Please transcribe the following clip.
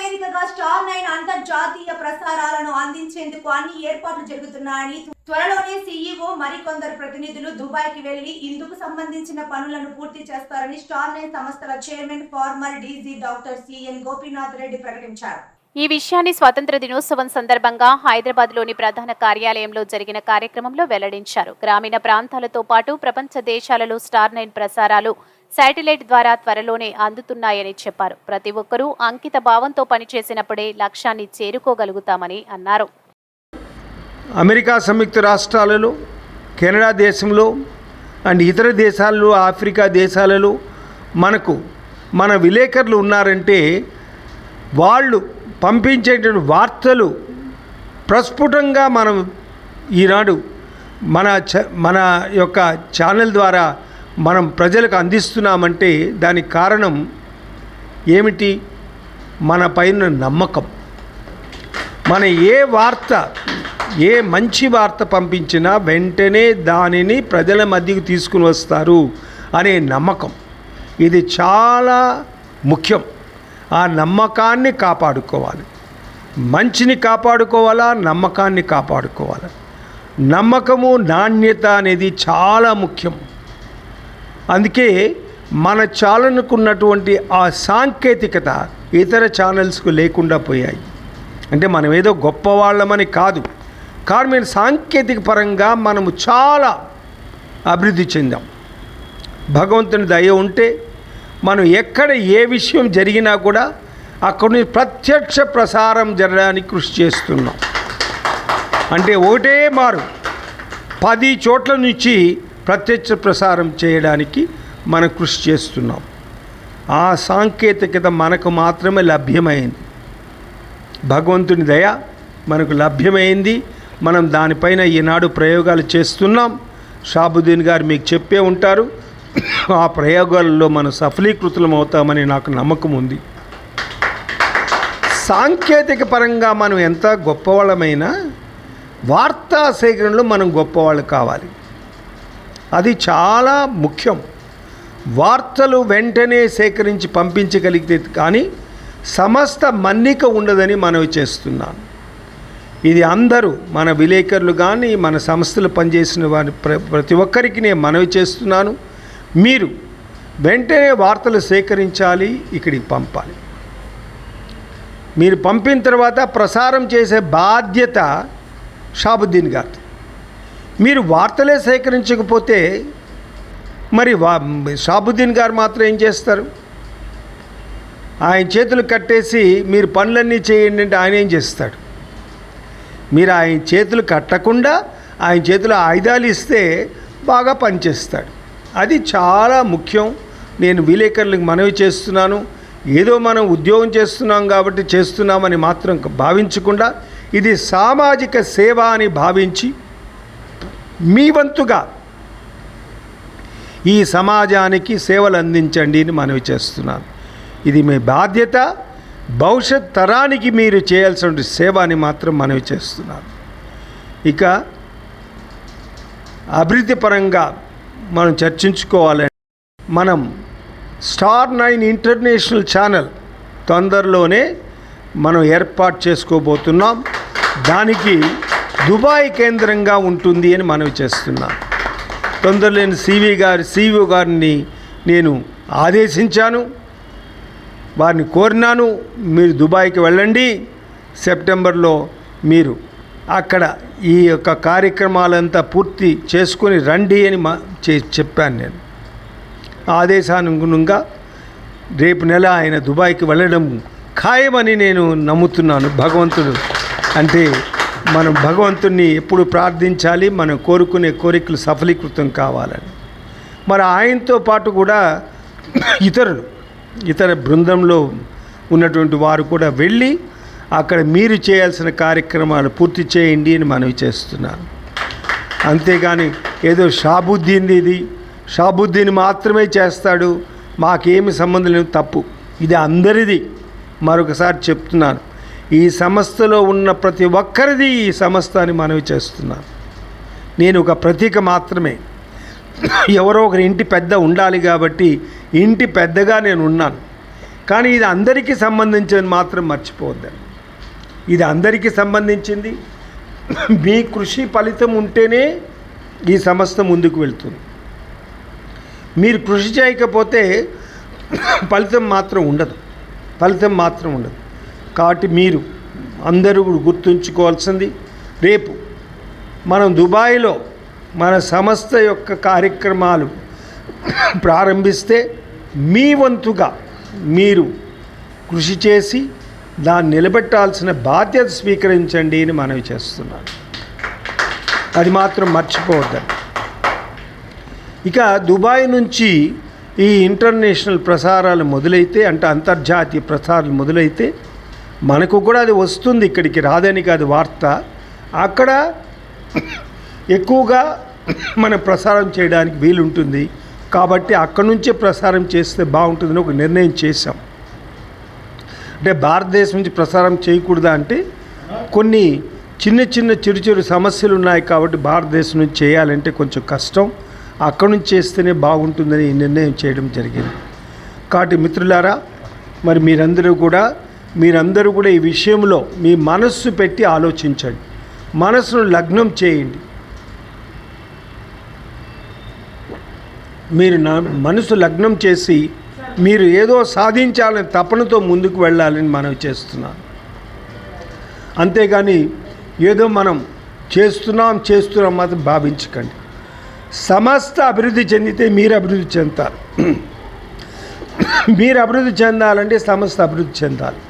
వేదికగా star nine అంతర్జాతీయ ప్రసారాలను అందించేందుకు అన్ని ఏర్పాట్లు జరుగుతున్నాయని త్వరలోనే సీఈఓ మరికొందరు ప్రతినిధులు దుబాయ్కి వెళ్ళి ఇందుకు సంబంధించిన పనులను పూర్తి చేస్తారని స్టార్ నైన్ సంస్థల chairman former DG doctor C N Gopinath Reddy ప్రకటించారు. ఈ విషయాన్ని స్వాతంత్ర దినోత్సవం సందర్భంగా హైదరాబాద్లోని ప్రధాన కార్యాలయంలో జరిగిన కార్యక్రమంలో వెల్లడించారు. గ్రామీణ ప్రాంతాలతో పాటు ప్రపంచ దేశాలలో స్టార్ నైన్ ప్రసారాలు శాటిలైట్ ద్వారా త్వరలోనే అందుతున్నాయని చెప్పారు. ప్రతి ఒక్కరూ అంకిత భావంతో పనిచేసినప్పుడే లక్ష్యాన్ని చేరుకోగలుగుతామని అన్నారు. అమెరికా సంయుక్త రాష్ట్రాలలో కెనడా దేశంలో అండ్ ఇతర దేశాల్లో ఆఫ్రికా దేశాలలో మనకు మన విలేకరులు ఉన్నారంటే వాళ్ళు పంపించేటువంటి వార్తలు ప్రస్ఫుటంగా మనం ఈనాడు మన చ మన యొక్క ఛానల్ ద్వారా మనం ప్రజలకు అందిస్తున్నామంటే దానికి కారణం ఏమిటి? మన పైన నమ్మకం. మన ఏ వార్త ఏ మంచి వార్త పంపించినా వెంటనే దానిని ప్రజల మధ్యకు తీసుకుని వస్తారు అనే నమ్మకం. ఇది చాలా ముఖ్యం. ఆ నమ్మకాన్ని కాపాడుకోవాలి. మంచిని కాపాడుకోవాలా? నమ్మకాన్ని కాపాడుకోవాలి. నమ్మకము నాణ్యత అనేది చాలా ముఖ్యం. అందుకే మన ఛానల్కున్నటువంటి ఆ సాంకేతికత ఇతర ఛానల్స్కు లేకుండా పోయాయి. అంటే మనం ఏదో గొప్పవాళ్ళమని కాదు. కానీ మేము సాంకేతిక పరంగా మనము చాలా అభివృద్ధి చెందాం. భగవంతుని దయ ఉంటే మనం ఎక్కడ ఏ విషయం జరిగినా కూడా అక్కడి నుంచి ప్రత్యక్ష ప్రసారం జరగడానికి కృషి చేస్తున్నాం. అంటే ఒకటే మారు. పది చోట్ల నుంచి ప్రత్యక్ష ప్రసారం చేయడానికి మనం కృషి చేస్తున్నాం. ఆ సాంకేతికత మనకు మాత్రమే లభ్యమైంది. భగవంతుని దయ మనకు లభ్యమైంది. మనం దానిపైన ఈనాడు ప్రయోగాలు చేస్తున్నాం. షాబుద్దీన్ గారు మీకు చెప్పే ఉంటారు. ఆ ప్రయోగాల్లో మనం సఫలీకృతులం అవుతామని నాకు నమ్మకం ఉంది. సాంకేతిక పరంగా మనం ఎంత గొప్పవాళ్ళమైనా వార్తా సేకరణలో మనం గొప్పవాళ్ళు కావాలి. అది చాలా ముఖ్యం. వార్తలు వెంటనే సేకరించి పంపించగలిగితే కానీ సమస్త మన్నిక ఉండదని మనవి చేస్తున్నాను ఇది అందరూ మన విలేకరులు కానీ మన సంస్థలు పనిచేసిన వారి ప్ర- ప్రతి ఒక్కరికి నేను మనవి చేస్తున్నాను. మీరు వెంటనే వార్తలు సేకరించాలి ఇక్కడికి పంపాలి. మీరు పంపిన తర్వాత ప్రసారం చేసే బాధ్యత షాబుద్దీన్ గారు మీరు వార్తలే సేకరించకపోతే మరి వా షాబుద్దీన్ గారు మాత్రం ఏం చేస్తారు? ఆయన చేతులు కట్టేసి మీరు పనులన్నీ చేయండి అంటే ఆయన ఏం చేస్తాడు? మీరు ఆయన చేతులు కట్టకుండా ఆయన చేతులు ఆయుధాలు ఇస్తే బాగా పనిచేస్తాడు. అది చాలా ముఖ్యం. నేను విలేకరులకు మనవి చేస్తున్నాను. ఏదో మనం ఉద్యోగం చేస్తున్నాం కాబట్టి చేస్తున్నామని మాత్రం భావించకుండా ఇది సామాజిక సేవ అని భావించి మీ వంతుగా. ఈ సమాజానికి సేవలు అందించండి అని మనవి చేస్తున్నాను. ఇది మీ బాధ్యత. భవిష్యత్ తరానికి మీరు చేయాల్సిన సేవ అని మాత్రం మనవి చేస్తున్నాను. ఇక అభివృద్ధి పరంగా మనం చర్చించుకోవాలని మనం స్టార్ నైన్ ఇంటర్నేషనల్ ఛానల్ తొందరలోనే మనం ఏర్పాటు చేసుకోబోతున్నాం. దానికి దుబాయ్ కేంద్రంగా ఉంటుంది అని మనవి చేస్తున్నాం. తొందరలేని సివి గారి సివిఓ గారిని నేను ఆదేశించాను. వారిని కోరినాను మీరు దుబాయ్కి వెళ్ళండి. సెప్టెంబర్లో మీరు అక్కడ ఈ యొక్క కార్యక్రమాలంతా పూర్తి చేసుకొని రండి అని మా చే- చెప్పాను నేను. ఆదేశానుగుణంగా రేపు నెల ఆయన దుబాయ్కి వెళ్ళడం ఖాయమని నేను నమ్ముతున్నాను. భగవంతుడు అంటే మనం భగవంతుణ్ణి ఎప్పుడు ప్రార్థించాలి? మనం కోరుకునే కోరికలు సఫలీకృతం కావాలని. మరి ఆయనతో పాటు కూడా ఇతరులు ఇతర బృందంలో ఉన్నటువంటి వారు కూడా వెళ్ళి అక్కడ మీరు చేయాల్సిన కార్యక్రమాలు పూర్తి చేయండి అని మనవి చేస్తున్నాను అంతేగాని ఏదో షాబుద్దీన్ ఇది. షాబుద్దీన్ మాత్రమే చేస్తాడు. మాకేమి సంబంధం లేదు తప్పు. ఇది అందరిది. మరొకసారి చెప్తున్నాను. ఈ సంస్థలో ఉన్న ప్రతి ఒక్కరిది ఈ సంస్థ అని మనవి చేస్తున్నాను. నేను ఒక ప్రతీక మాత్రమే. ఎవరో ఒకరి ఇంటి పెద్ద ఉండాలి కాబట్టి ఇంటి పెద్దగా నేను ఉన్నాను. కానీ ఇది అందరికీ సంబంధించింది మాత్రం మర్చిపోవద్దండి. ఇది అందరికీ సంబంధించింది. మీ కృషి ఫలితం ఉంటేనే ఈ సంస్థ ముందుకు వెళ్తుంది. మీరు కృషి చేయకపోతే ఫలితం మాత్రం ఉండదు. ఫలితం మాత్రం ఉండదు. కాబట్టి మీరు అందరూ గుర్తుంచుకోవాల్సింది రేపు మనం దుబాయ్లో మన సంస్థ యొక్క కార్యక్రమాలు ప్రారంభిస్తే మీ వంతుగా మీరు కృషి చేసి దాన్ని నిలబెట్టాల్సిన బాధ్యత స్వీకరించండి అని మనవి చేస్తున్నాను. అది మాత్రం మర్చిపోవద్దండి. ఇక దుబాయ్ నుంచి ఈ ఇంటర్నేషనల్ ప్రసారాలు మొదలైతే అంటే అంతర్జాతీయ ప్రసారాలు మొదలైతే మనకు కూడా అది వస్తుంది ఇక్కడికి రాదని కాదు వార్త. అక్కడ ఎక్కువగా మనం ప్రసారం చేయడానికి వీలుంటుంది. కాబట్టి అక్కడి నుంచే ప్రసారం చేస్తే బాగుంటుందని ఒక నిర్ణయం చేశాం. అంటే భారతదేశం నుంచి ప్రసారం చేయకూడదా అంటే కొన్ని చిన్న చిన్న చిరు చిరు సమస్యలు ఉన్నాయి కాబట్టి భారతదేశం నుంచి చేయాలంటే కొంచెం కష్టం. అక్కడి నుంచి చేస్తేనే బాగుంటుందని ఈ నిర్ణయం చేయడం జరిగింది. కాబట్టి మిత్రులారా మరి మీరందరూ కూడా మీరందరూ కూడా ఈ విషయంలో మీ మనస్సు పెట్టి ఆలోచించండి. మనసును లగ్నం చేయండి. మీరు నా మనసు లగ్నం చేసి మీరు ఏదో సాధించాలని తపనతో ముందుకు వెళ్ళాలని మనం చేస్తున్నాను. అంతేగాని ఏదో మనం చేస్తున్నాం చేస్తున్నాం మాత్రం భావించకండి. సమస్త అభివృద్ధి చెందితే మీరు అభివృద్ధి చెందాలి మీరు అభివృద్ధి చెందాలంటే సమస్త అభివృద్ధి చెందాలి.